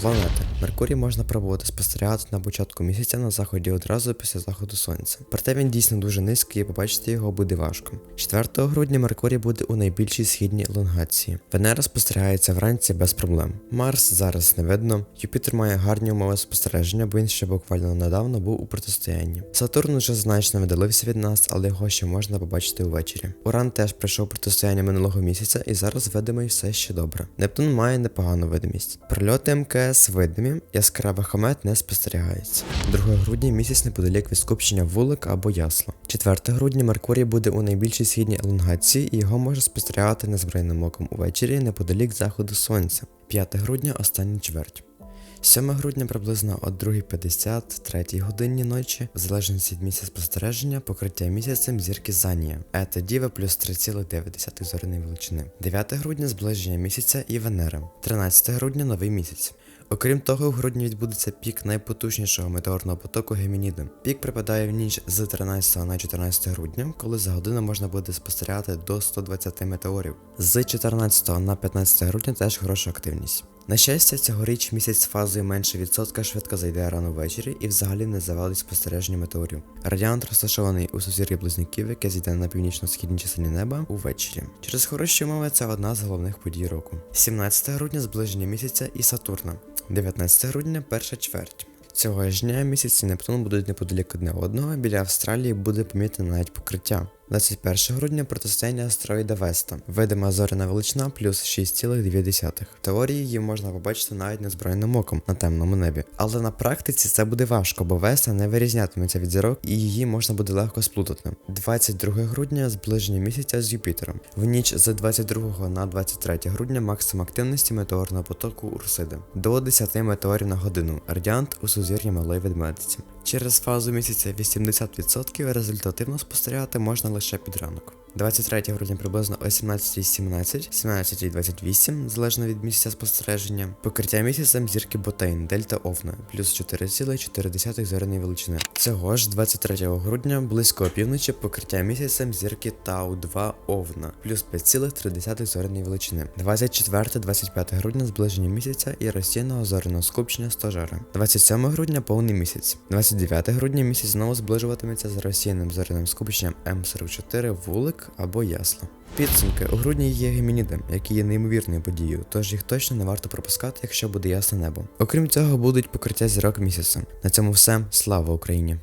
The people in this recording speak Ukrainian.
Планети. Меркурій можна пробувати спостерігати на початку місяця на заході одразу після заходу сонця. Проте він дійсно дуже низький і побачити його буде важко. 4 грудня Меркурій буде у найбільшій східній елонгації. Венера спостерігається вранці без проблем. Марс зараз не видно. Юпітер має гарні умови спостереження, бо він ще буквально недавно був у протистоянні. Сатурн вже значно видалився від нас, але його ще можна побачити увечері. Уран теж пройшов протистояння минулого місяця і зараз видимий все ще добре. Нептун має непогану видимість. Прильоти МКС видимі, яскравих комет не спостерігається. 2 грудня місяць неподалік від скупчення вулик або ясла. 4 грудня Меркурій буде у найбільшій східній елонгації і його можна спостерігати незброєним оком увечері неподалік заходу сонця. 5 грудня остання чверть. 7 грудня приблизно о 2.50, 3 годині ночі, в залежності від місця спостереження, покриття місяцем зірки Занія, Ета Діва плюс 3,9 зоряної величини. 9 грудня зближення місяця і Венери. 13 грудня новий місяць. Окрім того, в грудні відбудеться пік найпотужнішого метеорного потоку Гемініди. Пік припадає в ніч з 13 на 14 грудня, коли за годину можна буде спостерігати до 120 метеорів. З 14 на 15 грудня теж хороша активність. На щастя, цьогоріч місяць з фазою менше відсотка швидко зайде рано ввечері і взагалі не завадить спостереження метеорів. Радіант розташований у сузір'ї близнюків, яке зійде на північно-східній частині неба увечері. Через хороші умови це одна з головних подій року. 17 грудня зближення місяця і Сатурна. 19 грудня перша чверть. Цього ж дня місяць і Нептун будуть неподалік одне одного, біля Австралії буде помітне навіть покриття. 21 грудня протистояння астероїда Веста. Видима зоряна величина плюс 6,2. В теорії її можна побачити навіть незброєним оком на темному небі. Але на практиці це буде важко, бо Веста не вирізнятиметься від зірок і її можна буде легко сплутати. 22 грудня зближення місяця з Юпітером. В ніч з 22 на 23 грудня максимум активності метеорного потоку Урсиди. До 10 метеорів на годину. Радіант у сузір'ї малої ведмедиці. Через фазу місяця 80% результативно спостерігати можна лише під ранок. 23 грудня приблизно о 17.17, 17.28, залежно від місця спостереження. Покриття місяцем зірки Ботейн, Дельта Овна, плюс 4,4 зоряної величини. Цього ж 23 грудня близько опівночі покриття місяцем зірки Тау-2 Овна, плюс 5,3 зоряної величини. 24-25 грудня зближення місяця і розсіяного зоряного скупчення стожара. 27 грудня повний місяць. 29 грудня місяць знову зближуватиметься з розсіяним зоряним скупченням М44 вулик або ясла. Підсумки у грудні є гемінідем, які є неймовірною подією, тож їх точно не варто пропускати, якщо буде ясне небо. Окрім цього, будуть покриття зірок місяцем. На цьому все. Слава Україні!